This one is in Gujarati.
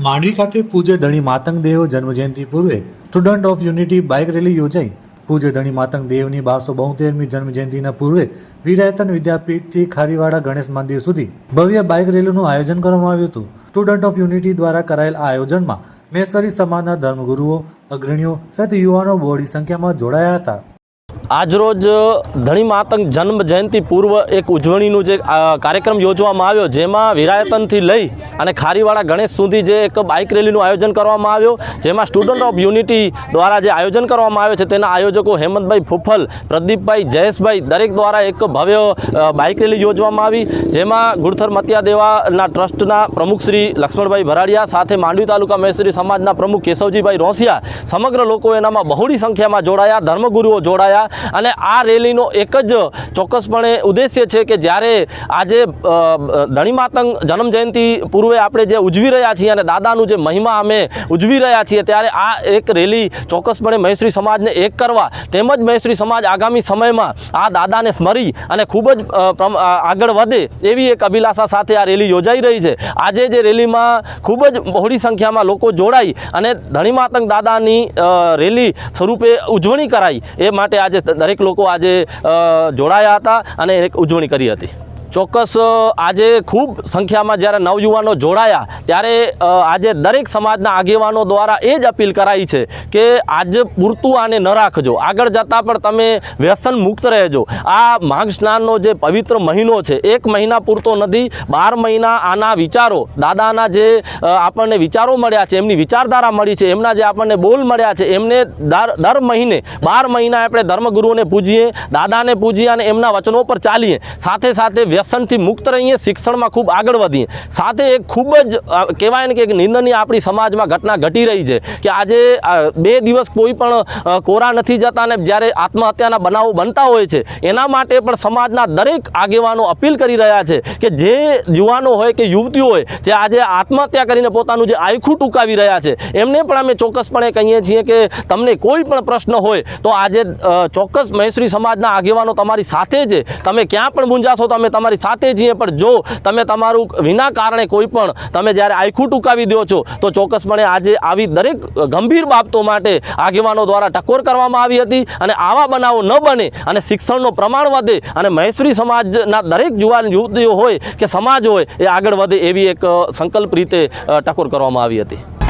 માંડવી ખાતે પૂજ્ય ધણી માતંગ દેવ જન્મજયંતિ પૂર્વે student of unity bike rally યોજાઈ. પૂજ્ય ધણી માતંગદેવની બારસો બોતેરમી જન્મજયંતિના પૂર્વે વિરાયતન વિદ્યાપીઠથી ખારીવાડા ગણેશ મંદિર સુધી ભવ્ય બાઇક રેલીનું આયોજન કરવામાં આવ્યું હતું. સ્ટુડન્ટ ઓફ યુનિટી દ્વારા કરાયેલ આ આયોજનમાં મેસરી સમાજના ધર્મગુરુઓ, અગ્રણીઓ સહિત યુવાનો બહોળી સંખ્યામાં જોડાયા હતા. આજરોજ ધણી માતંગ જન્મ જયંતિ પૂર્વ એક ઉજવણીનું જે કાર્યક્રમ યોજવામાં આવ્યો, જેમાં વિરાયતનથી લઈ અને ખારીવાળા ગણેશ સુધી જે એક બાઇક રેલીનું આયોજન કરવામાં આવ્યું, જેમાં સ્ટુડન્ટ ઓફ યુનિટી દ્વારા જે આયોજન કરવામાં આવ્યું છે, તેના આયોજકો હેમંતભાઈ ફુફલ, પ્રદીપભાઈ જયેશભાઈ દરેક દ્વારા એક ભવ્ય બાઇક રેલી યોજવામાં આવી, જેમાં ગુડથર મતિયા દેવાના ટ્રસ્ટના પ્રમુખ શ્રી લક્ષ્મણભાઈ ભરાડિયા સાથે માંડવી તાલુકા મહેસરી સમાજના પ્રમુખ કેશવજીભાઈ રોસિયા, સમગ્ર લોકો એનામાં બહોળી સંખ્યામાં જોડાયા, ધર્મગુરુઓ જોડાયા અને આ રેલીનો એક જ ચોક્કસપણે ઉદ્દેશ્ય છે કે જ્યારે આજે ધણીમાતંગ ધણી માતંગ જન્મ જયંતિ પૂર્વે આપણે જે ઉજવી રહ્યા છીએ અને દાદાનું જે મહિમા અમે ઉજવી રહ્યા છીએ, ત્યારે આ એક રેલી ચોક્કસપણે મહેશ્રી સમાજને એક કરવા તેમજ મહેશ્રી સમાજ આગામી સમયમાં આ દાદાને સ્મરી અને ખૂબ જ આગળ વધે એવી એક અભિલાષા સાથે આ રેલી યોજાઈ રહી છે. આજે જે રેલીમાં ખૂબ જ બહોળી સંખ્યામાં લોકો જોડાઈ અને ધણીમાતંગ દાદાની રેલી સ્વરૂપે ઉજવણી કરાઈ, એ માટે આજે દરેક લોકો આજે જોડાયા હતા અને એક ઉજવણી કરી હતી. ચોક્કસ આજે ખૂબ સંખ્યામાં જ્યારે નવયુવાનો જોડાયા, ત્યારે આજે દરેક સમાજના આગેવાનો દ્વારા એ જ અપીલ કરાઈ છે કે આજે પૂરતું આને ન રાખજો. આગળ જતાં પણ તમે વ્યસન મુક્ત રહેજો. આ માઘ સ્નાનનો જે પવિત્ર મહિનો છે, એક મહિના પૂરતો નથી, બાર મહિના આના વિચારો, દાદાના જે આપણને વિચારો મળ્યા છે, એમની વિચારધારા મળી છે, એમના જે આપણને બોલ મળ્યા છે, એમને દર દર મહિને, બાર મહિના આપણે ધર્મગુરુઓને પૂજીએ, દાદાને પૂજીએ અને એમના વચનો પર ચાલીએ. સાથે સાથે વ્યસનથી મુક્ત રહીએ, શિક્ષણમાં ખૂબ આગળ વધીએ. સાથે એક ખૂબ જ કહેવાય ને કે એક નિંદનીય આપણી સમાજમાં ઘટના ઘટી રહી છે કે આજે બે દિવસ કોઈ પણ કોરા નથી જતા અને જ્યારે આત્મહત્યાના બનાવો બનતા હોય છે, એના માટે પણ સમાજના દરેક આગેવાનો અપીલ કરી રહ્યા છે કે જે યુવાનો હોય કે યુવતીઓ હોય, જે આજે આત્મહત્યા કરીને પોતાનું જે આયખું ટૂંકાવી રહ્યા છે, એમને પણ અમે ચોક્કસપણે કહીએ છીએ કે તમને કોઈ પણ પ્રશ્ન હોય તો આજે ચોક્કસ મહેશ્રી સમાજના આગેવાનો તમારી સાથે છે. તમે ક્યાં પણ મૂંઝાશો તો અમે તમારી સાથે છીએ, પણ જો તમે તમારું વિના કારણે કોઈ પણ તમે જ્યારે આયખું ટૂંકાવી દો છો, તો ચોક્કસપણે આજે આવી દરેક ગંભીર બાબતો માટે આગેવાનો દ્વારા ટકોર કરવામાં આવી હતી અને આવા બનાવો ન બને અને શિક્ષણનું પ્રમાણ વધે અને મહેશ્વરી સમાજના દરેક યુવાન યુવતીઓ હોય કે સમાજ હોય, એ આગળ વધે એવી એક સંકલ્પ રીતે ટકોર કરવામાં આવી હતી.